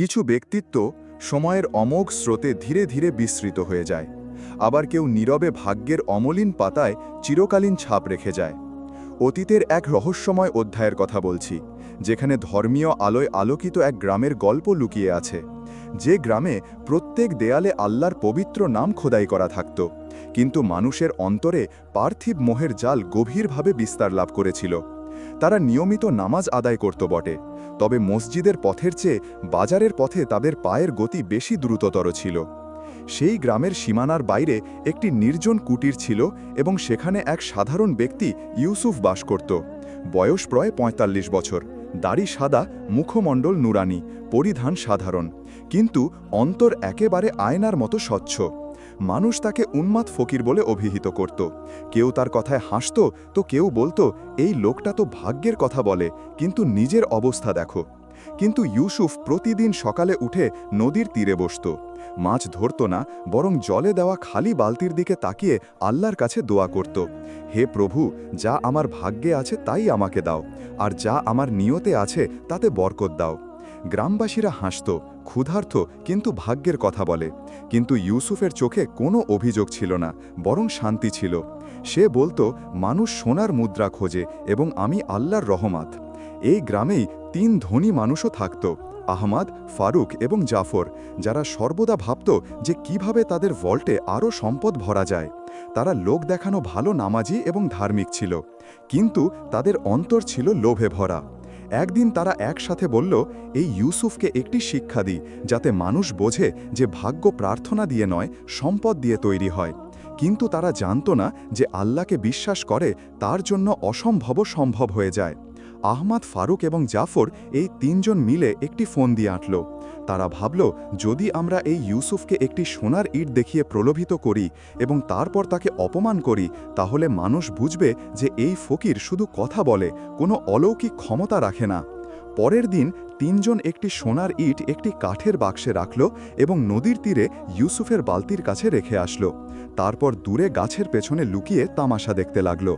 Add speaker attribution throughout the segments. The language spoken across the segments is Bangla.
Speaker 1: কিছু ব্যক্তিত্ব সময়ের অমোঘ স্রোতে ধীরে ধীরে বিস্মৃত হয়ে যায়। আবার কেউ নীরবে ভাগ্যের অমলিন পাতায় চিরকালীন ছাপ রেখে যায়। অতীতের এক রহস্যময় অধ্যায়ের কথা বলছি, যেখানে ধর্মীয় আলোয় আলোকিত এক গ্রামের গল্প লুকিয়ে আছে। যে গ্রামে প্রত্যেক দেয়ালে আল্লাহর পবিত্র নাম খোদাই করা থাকত, কিন্তু মানুষের অন্তরে পার্থিব মোহের জাল গভীরভাবে বিস্তার লাভ করেছিল। তারা নিয়মিত নামাজ আদায় করত বটে। তবে মসজিদের পথের চেয়ে বাজারের পথে তাদের পায়ের গতি বেশি দ্রুততর ছিল। সেই গ্রামের সীমানার বাইরে একটি নির্জন কুটির ছিল এবং সেখানে এক সাধারণ ব্যক্তি ইউসুফ বাস করত। বয়স প্রায় ৪৫ বছর। দাড়ি সাদা, মুখমণ্ডল নুরানি, পরিধান সাধারণ। কিন্তু অন্তর একেবারে আয়নার মতো স্বচ্ছ। মানুষ তাকে উন্মাদ ফকির বলে অভিহিত করত। কেউ তার কথায় হাসত, তো কেউ বলতো, এই লোকটা তো ভাগ্যের কথা বলে, কিন্তু নিজের অবস্থা দেখো। কিন্তু ইউসুফ প্রতিদিন সকালে উঠে নদীর তীরে বসত। মাছ ধরত না, বরং জলে দেওয়া খালি বালতির দিকে তাকিয়ে আল্লাহর কাছে দোয়া করত। হে প্রভু, যা আমার ভাগ্যে আছে তাই আমাকে দাও, আর যা আমার নিয়তে আছে তাতে বরকত দাও। গ্রামবাসীরা হাসত ক্ষুধার্থ কিন্তু ভাগ্যের কথা বলে। কিন্তু ইউসুফের চোখে কোনো অভিযোগ ছিল না, বরং শান্তি ছিল। সে বলতো, মানুষ সোনার মুদ্রা খোঁজে এবং আমি আল্লাহর রহমাত। এই গ্রামেই তিন ধনী মানুষও থাকত, আহমাদ, ফারুক এবং জাফর, যারা সর্বদা ভাবত যে কীভাবে তাদের ভল্টে আরও সম্পদ ভরা যায়। তারা লোক দেখানো ভালো নামাজি এবং ধার্মিক ছিল, কিন্তু তাদের অন্তর ছিল লোভে ভরা। একদিন তারা একসাথে বলল, এই ইউসুফকে একটি শিক্ষা দিই, যাতে মানুষ বোঝে যে ভাগ্য প্রার্থনা দিয়ে নয়, সম্পদ দিয়ে তৈরি হয়। কিন্তু তারা জানত না যে আল্লাহকে বিশ্বাস করে, তার জন্য অসম্ভব সম্ভব হয়ে যায়। আহমাদ, ফারুক এবং জাফর এই তিনজন মিলে একটি ফোন দিয়ে আঁটল। তারা ভাবল, যদি আমরা এই ইউসুফকে একটি সোনার ইট দেখিয়ে প্রলোভিত করি এবং তারপর তাকে অপমান করি, তাহলে মানুষ বুঝবে যে এই ফকির শুধু কথা বলে, কোনো অলৌকিক ক্ষমতা রাখে না। পরের দিন তিনজন একটি সোনার ইট একটি কাঠের বাক্সে রাখল এবং নদীর তীরে ইউসুফের বালতির কাছে রেখে আসলো। তারপর দূরে গাছের পেছনে লুকিয়ে তামাশা দেখতে লাগল।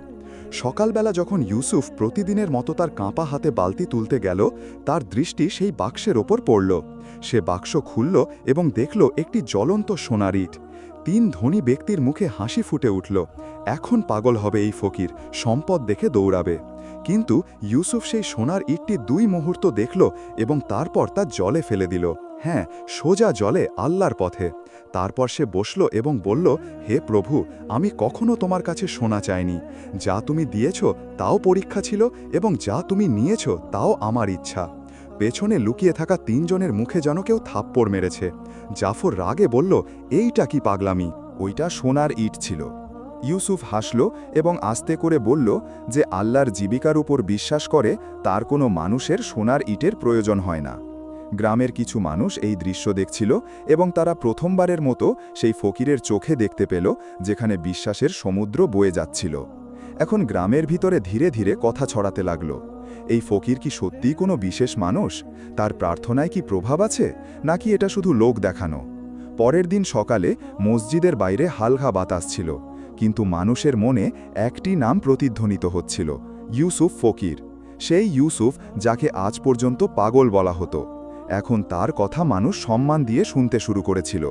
Speaker 1: সকালবেলা যখন ইউসুফ প্রতিদিনের মতো তার কাঁপা হাতে বালতি তুলতে গেল, তার দৃষ্টি সেই বাক্সের ওপর পড়ল। সে বাক্স খুলল এবং দেখল একটি জ্বলন্ত সোনার ইট। তিন ধনী ব্যক্তির মুখে হাসি ফুটে উঠল। এখন পাগল হবে এই ফকির, সম্পদ দেখে দৌড়াবে। কিন্তু ইউসুফ সেই সোনার ইটটি দুই মুহূর্ত দেখল এবং তারপর তা জলে ফেলে দিল। হ্যাঁ সোজা জলে আল্লাহর পথে। তারপর সে বসল এবং বলল, হে প্রভু, আমি কখনো তোমার কাছে শোনা চাইনি। যা তুমি দিয়েছ তাও পরীক্ষা ছিল এবং যা তুমি নিয়েছ তাও আমার ইচ্ছা। পেছনে লুকিয়ে থাকা তিনজনের মুখে যেন কেউ থাপ্পড় মেরেছে। জাফর রাগে বলল, এইটা কি পাগলামি? ওইটা সোনার ইট ছিল। ইউসুফ হাসল এবং আস্তে করে বলল যে, আল্লাহর জীবিকার উপর বিশ্বাস করে, তার কোনো মানুষের সোনার ইটের প্রয়োজন হয় না। গ্রামের কিছু মানুষ এই দৃশ্য দেখছিল এবং তারা প্রথমবারের মতো সেই ফকিরের চোখে দেখতে পেল, যেখানে বিশ্বাসের সমুদ্র বয়ে যাচ্ছিল। এখন গ্রামের ভিতরে ধীরে ধীরে কথা ছড়াতে লাগল। এই ফকির কি সত্যিই কোনো বিশেষ মানুষ? তার প্রার্থনায় কি প্রভাব আছে? নাকি এটা শুধু লোক দেখানো? পরের দিন সকালে মসজিদের বাইরে হালকা বাতাস ছিল, কিন্তু মানুষের মনে একটি নাম প্রতিধ্বনিত হচ্ছিল, ইউসুফ ফকির। সেই ইউসুফ যাকে আজ পর্যন্ত পাগল বলা হতো। এখন তার কথা মানুষ সম্মান দিয়ে শুনতে শুরু করেছিল।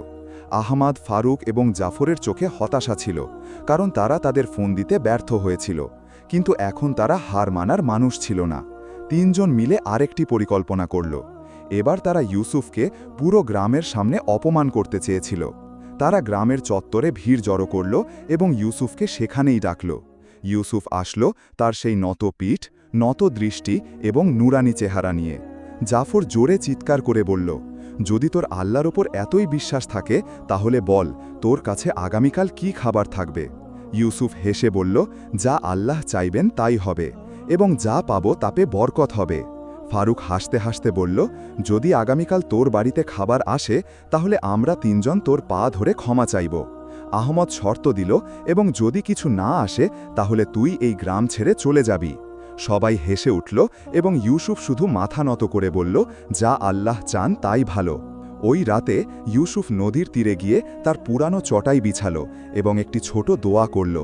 Speaker 1: আহমাদ, ফারুক এবং জাফরের চোখে হতাশা ছিল, কারণ তারা তাদের ফোন দিতে ব্যর্থ হয়েছিল। কিন্তু এখন তারা হার মানার মানুষ ছিল না। তিনজন মিলে আরেকটি পরিকল্পনা করল। এবার তারা ইউসুফকে পুরো গ্রামের সামনে অপমান করতে চেয়েছিল। তারা গ্রামের চত্বরে ভিড় জড়ো করল এবং ইউসুফকে সেখানেই ডাকল। ইউসুফ আসলো তার সেই নত পিঠ, নত দৃষ্টি এবং নুরানি চেহারা নিয়ে। জাফর জোরে চিৎকার করে বলল, যদি তোর আল্লাহর ওপর এতই বিশ্বাস থাকে, তাহলে বল, তোর কাছে আগামীকাল কি খাবার থাকবে? ইউসুফ হেসে বলল, যা আল্লাহ চাইবেন তাই হবে, এবং যা পাবো তাপে বরকত হবে। ফারুক হাসতে হাসতে বলল, যদি আগামীকাল তোর বাড়িতে খাবার আসে, তাহলে আমরা তিনজন তোর পা ধরে ক্ষমা চাইব। আহমদ শর্ত দিল, এবং যদি কিছু না আসে, তাহলে তুই এই গ্রাম ছেড়ে চলে যাবি। সবাই হেসে উঠল এবং ইউসুফ শুধু মাথা নত করে বলল, যা আল্লাহ চান তাই ভালো। ওই রাতে ইউসুফ নদীর তীরে গিয়ে তার পুরানো চটাই বিছাল এবং একটি ছোট দোয়া করল,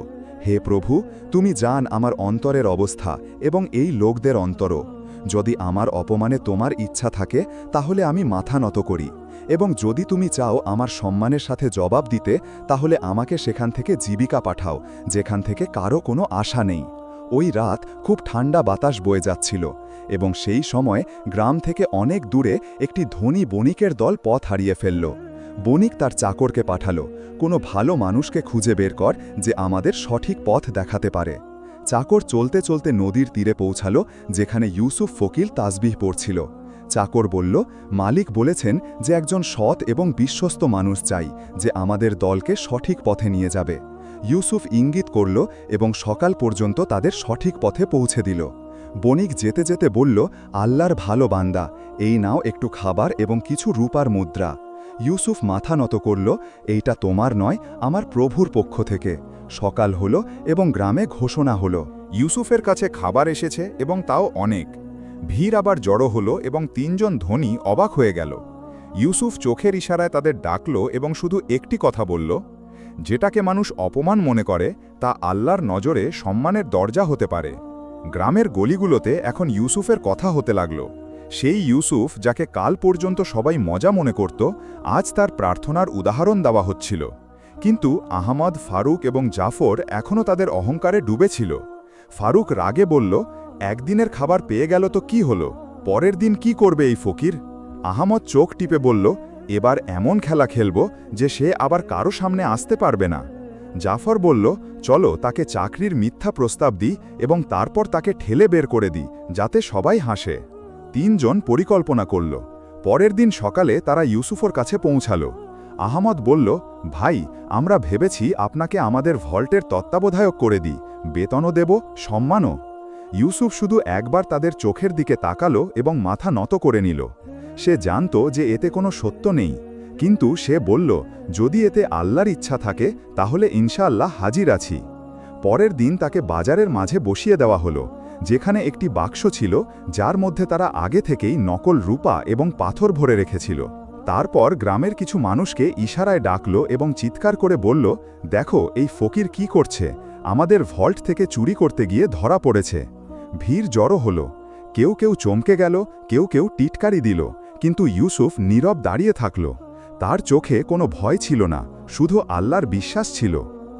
Speaker 1: হে প্রভু, তুমি জান আমার অন্তরের অবস্থা এবং এই লোকদের অন্তরও।
Speaker 2: যদি আমার অপমানে তোমার ইচ্ছা থাকে, তাহলে আমি মাথা নত করি। এবং যদি তুমি চাও আমার সম্মানের সাথে জবাব দিতে, তাহলে আমাকে সেখান থেকে জীবিকা পাঠাও, যেখান থেকে কারও কোনো আশা নেই। ওই রাত খুব ঠান্ডা বাতাস বয়ে যাচ্ছিল এবং সেই সময় গ্রাম থেকে অনেক দূরে একটি ধনী বণিকের দল পথ হারিয়ে ফেলল। বণিক তার চাকরকে পাঠালো, কোনো ভালো মানুষকে খুঁজে বের কর যে আমাদের সঠিক পথ দেখাতে পারে। চাকর চলতে চলতে নদীর তীরে পৌঁছালো, যেখানে ইউসুফ ফকিল তাসবিহ পড়ছিল। চাকর বলল, মালিক বলেছেন যে একজন সৎ এবং বিশ্বস্ত মানুষ চাই, যে আমাদের দলকে সঠিক পথে নিয়ে যাবে। ইউসুফ ইঙ্গিত করল এবং সকাল পর্যন্ত তাদের সঠিক পথে পৌঁছে দিল। বণিক যেতে যেতে বলল, আল্লাহর ভালো বান্দা, এই নাও একটু খাবার এবং কিছু রূপার মুদ্রা। ইউসুফ মাথা নত করল, এইটা তোমার নয়, আমার প্রভুর পক্ষ থেকে। সকাল হল এবং গ্রামে ঘোষণা হল।
Speaker 1: ইউসুফের কাছে খাবার এসেছে এবং তাও অনেক। ভিড় আবার জড়ো হল এবং তিনজন ধনী অবাক হয়ে গেল। ইউসুফ চোখের ইশারায় তাদের ডাকল এবং শুধু একটি কথা বলল যেটাকে মানুষ অপমান মনে করে, তা আল্লাহর নজরে সম্মানের দরজা হতে পারে। গ্রামের গলিগুলোতে এখন ইউসুফের কথা হতে লাগল। সেই ইউসুফ যাকে কাল পর্যন্ত সবাই মজা মনে করত, আজ তার প্রার্থনার উদাহরণ দেওয়া হচ্ছিল। কিন্তু আহমদ, ফারুক এবং জাফর এখনও তাদের অহংকারে ডুবেছিল। ফারুক রাগে বলল, একদিনের খাবার পেয়ে গেল তো কি হলো? পরের দিন কি করবে এই ফকির? আহমদ চোখ টিপে বলল এবার এমন খেলা খেলব যে সে আবার কারও সামনে আসতে পারবে না। জাফর বলল, চলো, তাকে চাকরির মিথ্যা প্রস্তাব দিই এবং তারপর তাকে ঠেলে বের করে দিই, যাতে সবাই হাসে। তিনজন পরিকল্পনা করল। পরের দিন সকালে তারা ইউসুফর কাছে পৌঁছাল। আহমদ বলল, ভাই, আমরা ভেবেছি আপনাকে আমাদের ভল্টের তত্ত্বাবধায়ক করে দিই। বেতনও দেব, সম্মানও। ইউসুফ শুধু একবার তাদের চোখের দিকে তাকালো এবং মাথা নত করে নিল। সে জানত যে এতে কোনো সত্য নেই। কিন্তু সে বলল, যদি এতে আল্লাহর ইচ্ছা থাকে, তাহলে ইনশাআল্লাহ হাজির আছি। পরের দিন তাকে বাজারের মাঝে বসিয়ে দেওয়া হলো, যেখানে একটি বাক্স ছিল, যার মধ্যে তারা আগে থেকেই নকল রূপা এবং পাথর ভরে রেখেছিল। তারপর গ্রামের কিছু মানুষকে ইশারায় ডাকল এবং চিৎকার করে বলল, দেখো, এই ফকির কি করছে? আমাদের ভল্ট থেকে চুরি করতে গিয়ে ধরা পড়েছে। ভিড় জড়ো হলো। কেউ কেউ চমকে গেল, কেউ কেউ টিটকারি দিল। কিন্তু ইউসুফ নীরব দাঁড়িয়ে থাকল। তার চোখে কোনো ভয় ছিল না, শুধু আল্লাহর বিশ্বাস ছিল।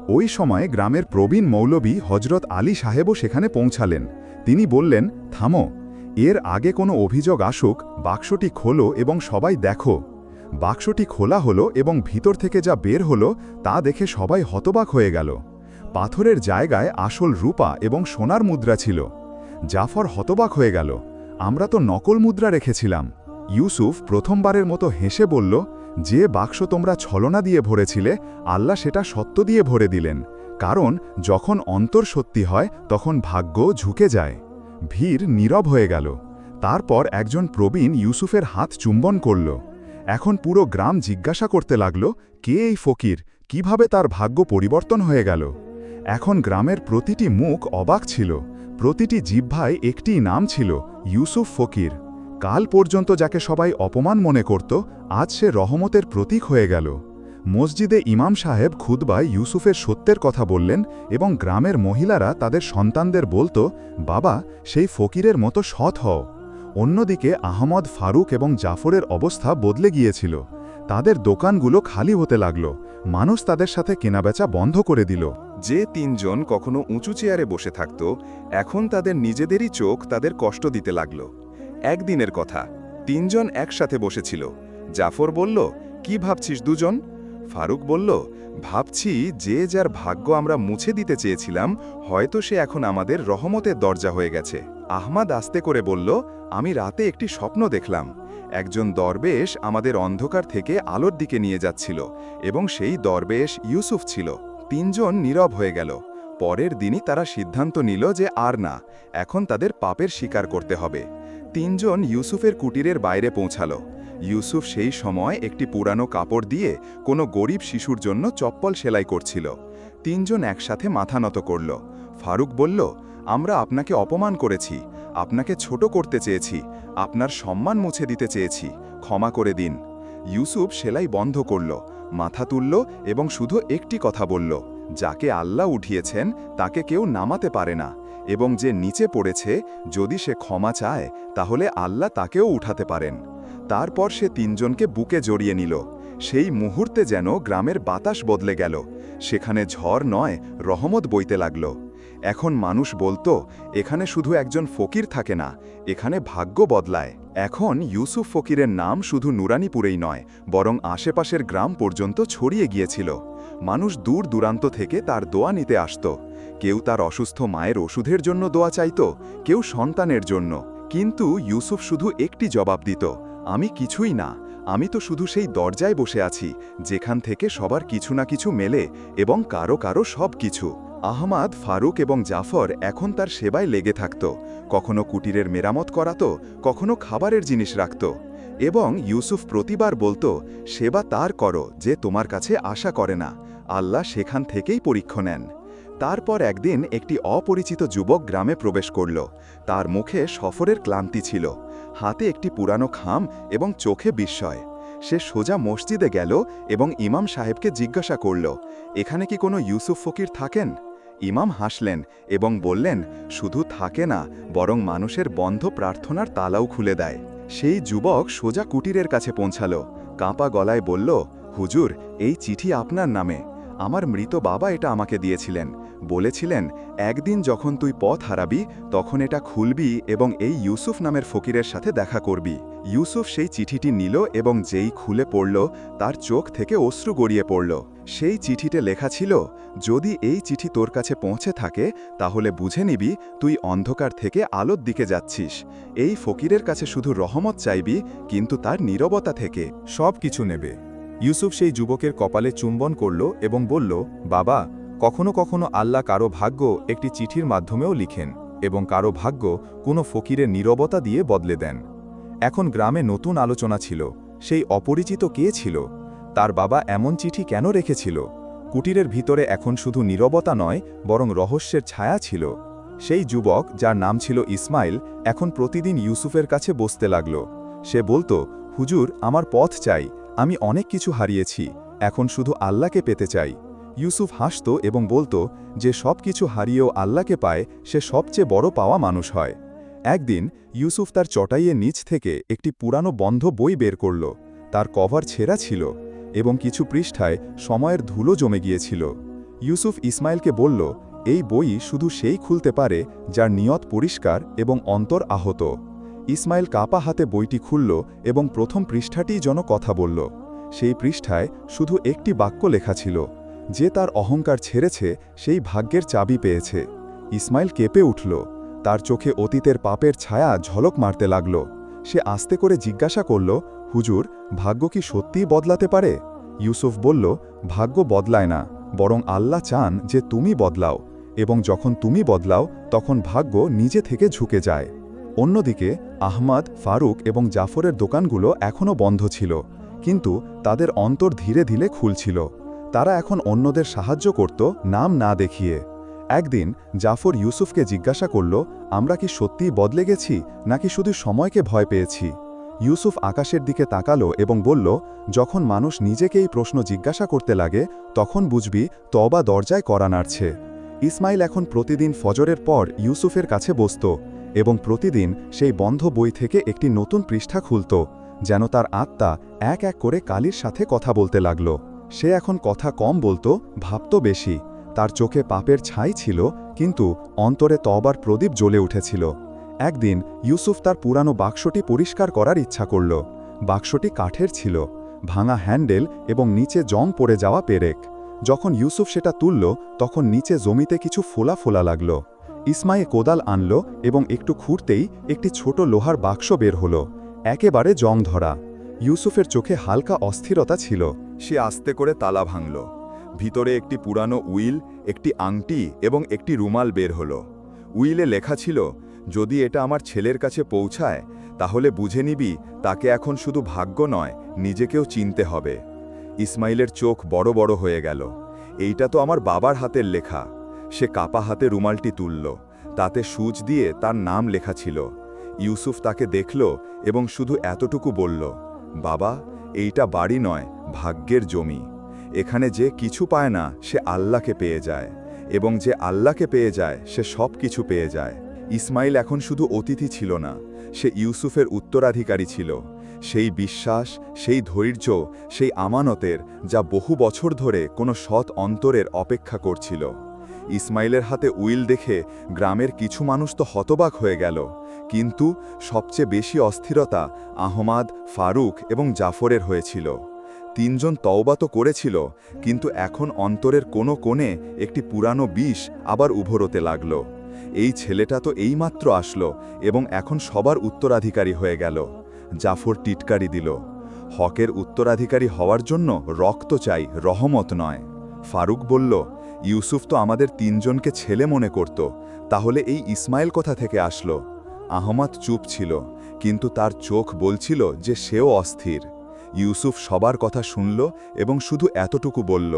Speaker 1: ওই সময়ে গ্রামের প্রবীণ মৌলবী হজরত আলী সাহেবও সেখানে পৌঁছালেন। তিনি বললেন, থামো, এর আগে কোনো অভিযোগ আসুক, বাক্সটি খোলো এবং সবাই দেখো। বাক্সটি খোলা হলো এবং ভিতর থেকে যা বের হলো তা দেখে সবাই হতবাক হয়ে গেল। পাথরের জায়গায় আসল রূপা এবং সোনার মুদ্রা ছিল। জাফর হতবাক হয়ে গেল, আমরা তো নকল মুদ্রা রেখেছিলাম। ইউসুফ প্রথমবারের মতো হেসে বলল, যে বাক্স তোমরা ছলনা দিয়ে ভরেছিলে, আল্লাহ সেটা সত্য দিয়ে ভরে দিলেন। কারণ যখন অন্তর সত্যি হয়, তখন ভাগ্য ঝুঁকে যায়। ভিড় নীরব হয়ে গেল। তারপর একজন প্রবীণ ইউসুফের হাত চুম্বন করল। এখন পুরো গ্রাম জিজ্ঞাসা করতে লাগল, কে এই ফকির? কীভাবে তার ভাগ্য পরিবর্তন হয়ে গেল? এখন গ্রামের প্রতিটি মুখ অবাক ছিল। প্রতিটি জিহ্বায় একটি নাম ছিল, ইউসুফ ফকির। কাল পর্যন্ত যাকে সবাই অপমান মনে করত, আজ সে রহমতের প্রতীক হয়ে গেল। মসজিদে ইমাম সাহেব খুদবায় ইউসুফের সত্যের কথা বললেন এবং গ্রামের মহিলারা তাদের সন্তানদের বলত, বাবা, সেই ফকিরের মতো সৎ হও। অন্যদিকে আহমদ ফারুক এবং জাফরের অবস্থা বদলে গিয়েছিল। তাদের দোকানগুলো খালি হতে লাগল। মানুষ তাদের সাথে কেনাবেচা বন্ধ করে দিল। যে তিনজন কখনো উঁচু চেয়ারে বসে থাকত, এখন তাদের নিজেদেরই চোখ তাদের কষ্ট দিতে লাগল। একদিনের কথা। তিনজন একসাথে বসেছিল। জাফর বলল, কি ভাবছিস দুজন? ফারুক বলল, ভাবছি যে যার ভাগ্য আমরা মুছে দিতে চেয়েছিলাম, হয়তো সে এখন আমাদের রহমতের দরজা হয়ে গেছে। আহমাদ আস্তে করে বলল, আমি রাতে একটি স্বপ্ন দেখলাম। একজন দরবেশ আমাদের অন্ধকার থেকে আলোর দিকে নিয়ে যাচ্ছিল এবং সেই দরবেশ ইউসুফ ছিল। তিনজন নীরব হয়ে গেল। পরের দিনই তারা সিদ্ধান্ত নিল যে আর না, এখন তাদের পাপের স্বীকার করতে হবে। তিনজন ইউসুফের কুটিরের বাইরে পৌঁছাল। ইউসুফ সেই সময় একটি পুরানো কাপড় দিয়ে কোনো গরিব শিশুর জন্য চপ্পল সেলাই করছিল। তিনজন একসাথে মাথা নত করল। ফারুক বলল, আমরা আপনাকে অপমান করেছি, আপনাকে ছোট করতে চেয়েছি, আপনার সম্মান মুছে দিতে চেয়েছি, ক্ষমা করে দিন। ইউসুফ সেলাই বন্ধ করল, মাথা তুলল এবং শুধু একটি কথা বলল, যাকে আল্লাহ উঠিয়েছেন, তাকে কেউ নামাতে পারে না।
Speaker 2: এবং যে নিচে পড়েছে, যদি সে ক্ষমা চায়, তাহলে আল্লাহ তাকেও উঠাতে পারেন। তারপর সে তিনজনকে বুকে জড়িয়ে নিল। সেই মুহূর্তে যেন গ্রামের বাতাস বদলে গেল। সেখানে ঝড় নয়, রহমত বইতে লাগল। এখন মানুষ বলতো, এখানে শুধু একজন ফকির থাকে না, এখানে ভাগ্য বদলায়। এখন ইউসুফ ফকিরের নাম শুধু নুরানিপুরেই নয়, বরং আশেপাশের গ্রাম পর্যন্ত ছড়িয়ে গিয়েছিল। মানুষ দূর দূরান্ত থেকে তার দোয়া নিতে আসত। কেউ তার অসুস্থ মায়ের ওষুধের জন্য দোয়া চাইত, কেউ সন্তানের জন্য। কিন্তু ইউসুফ শুধু একটি জবাব দিত, আমি কিছুই না, আমি তো শুধু সেই দরজায় বসে আছি, যেখান থেকে সবার কিছু না কিছু মেলে এবং কারও কারও সব কিছু। আহমাদ, ফারুক এবং জাফর এখন তার সেবায় লেগে থাকত, কখনো কুটিরের মেরামত করাতো, কখনো খাবারের জিনিস রাখত। এবং ইউসুফ প্রতিবার বলতো, সেবা তার করো, যে তোমার কাছে আশা করে না, আল্লাহ সেখান থেকেই পরীক্ষা নেন। তারপর একদিন একটি অপরিচিত যুবক গ্রামে প্রবেশ করল। তার মুখে সফরের ক্লান্তি ছিল। হাতে একটি পুরানো খাম এবং চোখে বিস্ময়। সে সোজা মসজিদে গেল এবং ইমাম সাহেবকে জিজ্ঞাসা করল, এখানে কি কোনো ইউসুফ ফকির থাকেন? ইমাম হাসলেন এবং বললেন, শুধু থাকে না, বরং মানুষের বন্ধ প্রার্থনার তালাও খুলে দেয়। সেই যুবক সোজা কুটিরের কাছে পৌঁছাল। কাঁপা গলায় বলল, হুজুর, এই চিঠি আপনার নামে। আমার মৃত বাবা এটা আমাকে দিয়েছিলেন। বলেছিলেন, একদিন যখন তুই পথ হারাবি, তখন এটা খুলবি এবং এই ইউসুফ নামের ফকিরের সাথে দেখা করবি। ইউসুফ সেই চিঠিটি নিল এবং যেই খুলে পড়ল, তার চোখ থেকে অশ্রু গড়িয়ে পড়ল। সেই চিঠিতে লেখা ছিল, যদি এই চিঠি তোর কাছে পৌঁছে থাকে, তাহলে বুঝে নিবি তুই অন্ধকার থেকে আলোর দিকে যাচ্ছিস। এই ফকিরের কাছে শুধু রহমত চাইবি, কিন্তু তার নীরবতা থেকে।
Speaker 1: সব কিছু নেবে। ইউসুফ সেই যুবকের কপালে চুম্বন করল এবং বলল, বাবা কখনো কখনো আল্লাহ কারও ভাগ্য একটি চিঠির মাধ্যমেও লিখেন এবং কারও ভাগ্য কোনো ফকিরের নীরবতা দিয়ে বদলে দেন। এখন গ্রামে নতুন আলোচনা ছিল, সেই অপরিচিত কে ছিল? তার বাবা এমন চিঠি কেন রেখেছিল? কুটিরের ভিতরে এখন শুধু নীরবতা নয়, বরং রহস্যের ছায়া ছিল। সেই যুবক, যার নাম ছিল ইসমাইল, এখন প্রতিদিন ইউসুফের কাছে বসতে লাগল। সে বলতো, হুজুর, আমার পথ চাই, আমি অনেক কিছু হারিয়েছি, এখন শুধু আল্লাহকে পেতে চাই। ইউসুফ হাসত এবং বলতো যে সব কিছু হারিয়েও আল্লাহকে পায়, সে সবচেয়ে বড় পাওয়া মানুষ হয়। একদিন ইউসুফ তার চটাইয়ের নিচ থেকে একটি পুরানো বন্ধ বই বের করল। তার কভার ছেঁড়া ছিল এবং কিছু পৃষ্ঠায় সময়ের ধুলো জমে গিয়েছিল। ইউসুফ ইসমাইলকে বলল, এই বই শুধু সেই খুলতে পারে যার নিয়ত পরিষ্কার এবং অন্তর আহত। ইসমাইল কাপা হাতে বইটি খুলল এবং প্রথম পৃষ্ঠাটিই যেন কথা বলল। সেই পৃষ্ঠায় শুধু একটি বাক্য লেখা ছিল। যে তার অহংকার ছেড়েছে, সেই ভাগ্যের চাবি পেয়েছে। ইসমাইল কেঁপে উঠল। তার চোখে অতীতের পাপের ছায়া ঝলক মারতে লাগল। সে আস্তে করে জিজ্ঞাসা করল, হুজুর, ভাগ্য কি সত্যিই বদলাতে পারে? ইউসুফ বলল, ভাগ্য বদলায় না, বরং আল্লাহ চান যে তুমি বদলাও, এবং যখন তুমি বদলাও, তখন ভাগ্য নিজে থেকে ঝুঁকে যায়। অন্যদিকে, আহমাদ, ফারুক এবং জাফরের দোকানগুলো এখনও বন্ধ ছিল, কিন্তু তাদের অন্তর ধীরে ধীরে খুলছিল। তারা এখন অন্যদের সাহায্য করত নাম না দেখিয়ে। একদিন জাফর ইউসুফকে জিজ্ঞাসা করল, আমরা কি সত্যিই বদলে গেছি, নাকি শুধু সময়কে ভয় পেয়েছি? ইউসুফ আকাশের দিকে তাকালো এবং বলল, যখন মানুষ নিজেকেই প্রশ্ন জিজ্ঞাসা করতে লাগে, তখন বুঝবি তবা দরজায় করা নাড়ছে। ইসমাইল এখন প্রতিদিন ফজরের পর ইউসুফের কাছে বসত এবং প্রতিদিন সেই বন্ধ বই থেকে একটি নতুন পৃষ্ঠা খুলত, যেন তার আত্মা এক এক করে কালির সাথে কথা বলতে লাগল। সে এখন কথা কম বলতো, ভাবত বেশি। তার চোখে পাপের ছাই ছিল, কিন্তু অন্তরে তবার প্রদীপ জ্বলে উঠেছিল। একদিন ইউসুফ তার পুরানো বাক্সটি পরিষ্কার করার ইচ্ছা করল। বাক্সটি কাঠের ছিল, ভাঙা হ্যান্ডেল এবং নিচে জং পড়ে যাওয়া পেরেক। যখন ইউসুফ সেটা তুলল, তখন নিচে জমিতে কিছু ফোলা ফোলা লাগল। ইসমায়ে কোদাল আনল এবং একটু খুঁড়তেই একটি ছোট লোহার বাক্স বের হল। একেবারে জং ধরা। ইউসুফের চোখে হালকা অস্থিরতা ছিল। সে আস্তে করে তালা ভাঙল। ভিতরে একটি পুরানো উইল, একটি আংটি এবং একটি রুমাল বের হল। উইলে লেখা ছিল, যদি এটা আমার ছেলের কাছে পৌঁছায়, তাহলে বুঝে নিবি তাকে এখন শুধু ভাগ্য নয়, নিজেকেও চিনতে হবে ইসমাইলের চোখ বড় বড় হয়ে গেল। এইটা তো আমার বাবার হাতের লেখা সে কাপা হাতে রুমালটি তুলল। তাতে সুচ দিয়ে তার নাম লেখা ছিল। ইউসুফ তাকে দেখল এবং শুধু এতটুকু বলল বাবা, এইটা বাড়ি নয়, ভাগ্যের জমি। এখানে যে কিছু পায় না, সে আল্লাহকে পেয়ে যায়।
Speaker 2: এবং যে আল্লাহকে পেয়ে যায়, সে সব কিছু পেয়ে যায়। ইসমাইল এখন শুধু অতিথি ছিল না, সে ইউসুফের উত্তরাধিকারী ছিল। সেই বিশ্বাস, সেই ধৈর্য, সেই আমানতের, যা বহু বছর ধরে কোনো সৎ অন্তরের অপেক্ষা করছিল। ইসমাইলের হাতে উইল দেখে গ্রামের কিছু মানুষ তো হতবাক হয়ে গেল। কিন্তু সবচেয়ে বেশি অস্থিরতা আহমাদ, ফারুক এবং জাফরের হয়েছিল। তিনজন তওবা তো করেছিল, কিন্তু এখন অন্তরের কোনো কোণে একটি পুরানো বিষ আবার উভরতে লাগল। এই ছেলেটা তো এইমাত্র আসলো এবং এখন সবার উত্তরাধিকারী হয়ে গেল। জাফর টিটকারি দিল। হকের উত্তরাধিকারী হওয়ার জন্য রক্ত চাই, রহমত নয়। ফারুক বলল ইউসুফ তো আমাদের তিনজনকে ছেলে মনে করত। তাহলে এই ইসমাইল কোথা থেকে আসলো? আহমদ চুপ ছিল, কিন্তু তার চোখ বলছিল যে সেও অস্থির। ইউসুফ সবার কথা শুনল এবং শুধু এতটুকু বলল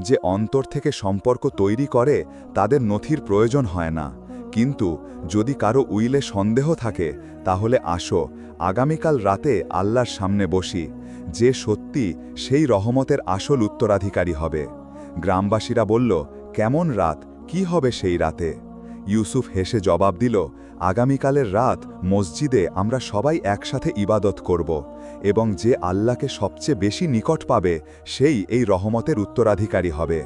Speaker 2: যে অন্তর থেকে সম্পর্ক তৈরি করে তাদের নথির প্রয়োজন হয় না। কিন্তু যদি কারও উইলে সন্দেহ থাকে, তাহলে আসো, আগামীকাল রাতে আল্লাহর সামনে বসি, যে সত্যি সেই রহমতের আসল উত্তরাধিকারী হবে। গ্রামবাসীরা বলল, কেমন রাত? কি হবে সেই রাতে? ইউসুফ হেসে জবাব দিল, আগামীকালের রাত মসজিদে আমরা সবাই একসাথে ইবাদত করব এবং যে আল্লাহকে সবচেয়ে বেশি নিকট পাবে, সেই এই রহমতের উত্তরাধিকারী হবে।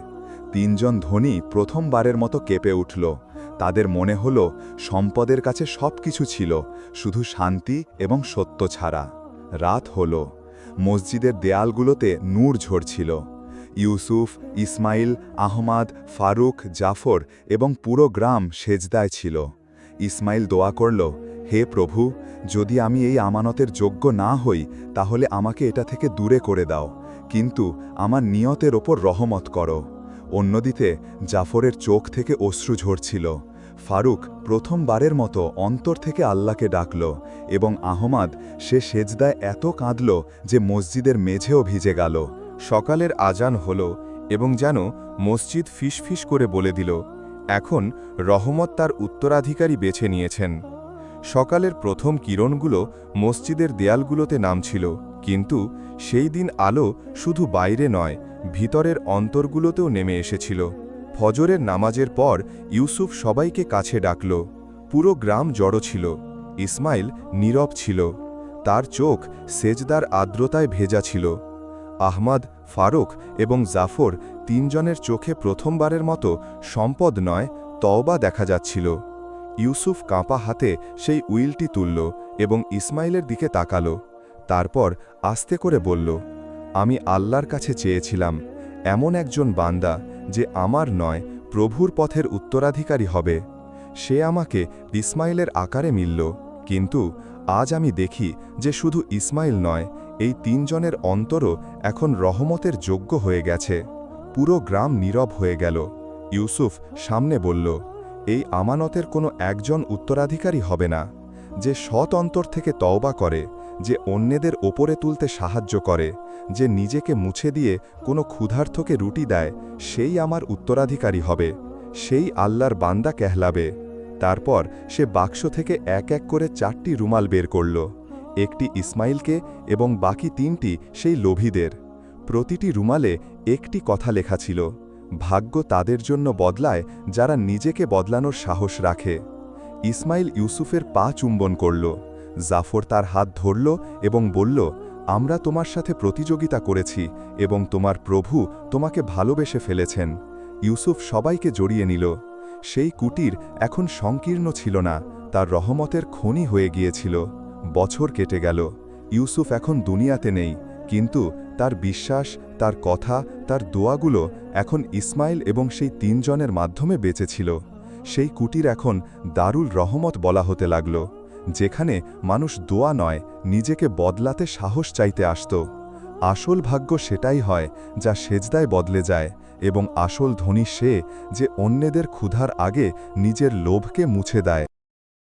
Speaker 2: তিনজন ধনী প্রথমবারের মতো কেঁপে উঠল। তাদের মনে হল, সম্পদের কাছে সব কিছু ছিল, শুধু শান্তি এবং সত্য ছাড়া। রাত হল। মসজিদের দেয়ালগুলোতে নূর ঝরছিল। ইউসুফ, ইসমাইল, আহমাদ, ফারুক, জাফর এবং পুরো গ্রাম সেজদায় ছিল। ইসমাইল দোয়া করল, হে প্রভু, যদি আমি এই আমানতের যোগ্য না হই, তাহলে আমাকে এটা থেকে দূরে করে দাও। কিন্তু আমার নিয়তের ওপর রহমত করো। অন্যদিকে জাফরের চোখ থেকে অশ্রু ঝরছিল। ফারুক প্রথমবারের মতো অন্তর থেকে আল্লাহকে ডাকল এবং আহমাদ সে সেজদায় এত কাঁদল যে মসজিদের মেঝেও ভিজে গেল।
Speaker 3: সকালের আজান হল এবং যেন মসজিদ ফিসফিস করে বলে দিল, এখন রহমত তার উত্তরাধিকারী বেছে নিয়েছেন। সকালের প্রথম কিরণগুলো মসজিদের দেয়ালগুলোতে নামছিল, কিন্তু সেই দিন আলো শুধু বাইরে নয়, ভিতরের অন্তরগুলোতেও নেমে এসেছিল। ফজরের নামাজের পর ইউসুফ সবাইকে কাছে ডাকল, পুরো গ্রাম জড়ো ছিল, ইসমাইল নীরব ছিল, তার চোখ সেজদার আর্দ্রতায় ভেজা ছিল। আহমাদ, ফারুক এবং জাফর তিনজনের চোখে প্রথমবারের মতো সম্পদ নয়, তওবা দেখা যাচ্ছিল। ইউসুফ কাঁপা হাতে সেই উইলটি তুলল এবং ইসমাইলের দিকে তাকাল। তারপর আস্তে করে বলল, আমি আল্লাহর কাছে চেয়েছিলাম এমন একজন বান্দা যে আমার নয়, প্রভুর পথের উত্তরাধিকারী হবে। সে আমাকে ইসমাইলের আকারে মিলল, কিন্তু আজ আমি দেখি যে শুধু ইসমাইল নয় এই তিনজনের অন্তরও এখন রহমতের যোগ্য হয়ে গেছে। পুরো গ্রাম নীরব হয়ে গেল। ইউসুফ সামনে বলল, এই আমানতের কোনো একজন উত্তরাধিকারী হবে না, যে সৎ অন্তর থেকে তওবা করে, যে অন্যদের ওপরে তুলতে সাহায্য করে, যে নিজেকে মুছে দিয়ে কোনো ক্ষুধার্থকে রুটি দেয়, সেই আমার উত্তরাধিকারী হবে, সেই আল্লাহর বান্দা কেহলাবে। তারপর সে বাক্স থেকে এক এক করে চারটি রুমাল বের করল। একটি ইসমাইলকে এবং বাকি তিনটি সেই লোভীদের। প্রতিটি রুমালে একটি কথা লেখা ছিল, ভাগ্য তাদের জন্য বদলায় যারা নিজেকে বদলানোর সাহস রাখে। ইসমাইল ইউসুফের পা চুম্বন করল, জাফর তার হাত ধরল এবং বলল, আমরা তোমার সাথে প্রতিযোগিতা করেছি এবং তোমার প্রভু তোমাকে ভালোবেসে ফেলেছেন। ইউসুফ সবাইকে জড়িয়ে নিল। সেই কুটির এখন সংকীর্ণ ছিল না, তার রহমতের খনি হয়ে গিয়েছিল। বছর কেটে গেল। ইউসুফ এখন দুনিয়াতে নেই, কিন্তু তার বিশ্বাস, তার কথা, তার দোয়াগুলো এখন ইসমাইল এবং সেই তিনজনের মাধ্যমে বেঁচেছিল সেই কুটির এখন দারুল রহমত বলা হতে লাগল, যেখানে মানুষ দোয়া নয়, নিজেকে বদলাতে সাহস চাইতে আসত। আসল ভাগ্য সেটাই হয়, যা সেজদায় বদলে যায় এবং আসল ধনী সে যে অন্যদের ক্ষুধার আগে নিজের লোভকে মুছে দেয়।